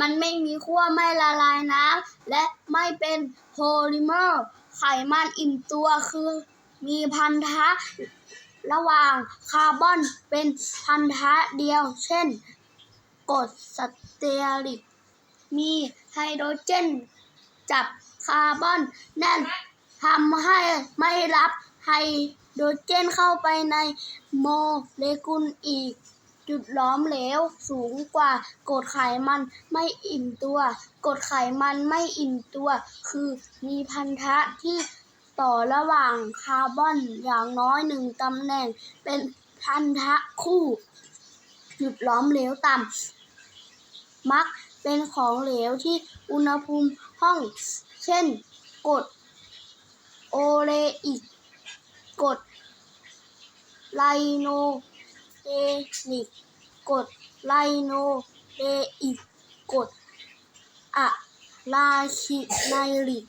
มันไม่มีขั้วไม่ละลายน้ำและไม่เป็นโพลิเมอร์ ไขมันอิ่มตัวคือมีพันธะ ระหว่างคาร์บอนเป็นพันธะเดียว เช่นกรดสเตียริก มีไฮโดรเจน จับคาร์บอนแน่นทำให้ไม่รับไฮโดรเจนเข้าไปในโมเลกุลอีก จุดหลอมเหลวสูงกว่ากรดไขมันไม่อิ่มตัวกรดไขมันไม่อิ่มตัว คือมีพันธะที่ต่อระหว่างคาร์บอนอย่างน้อยหนึ่งตำแหน่งเป็นพันธะคู่ จุดหลอมเหลวต่ำมักเป็นของเหลวที่อุณหภูมิห้อง เช่นกรดโอเลอิกกรดไลโน เอนิกกดไลโนเออิกกดอะลาคิไนริก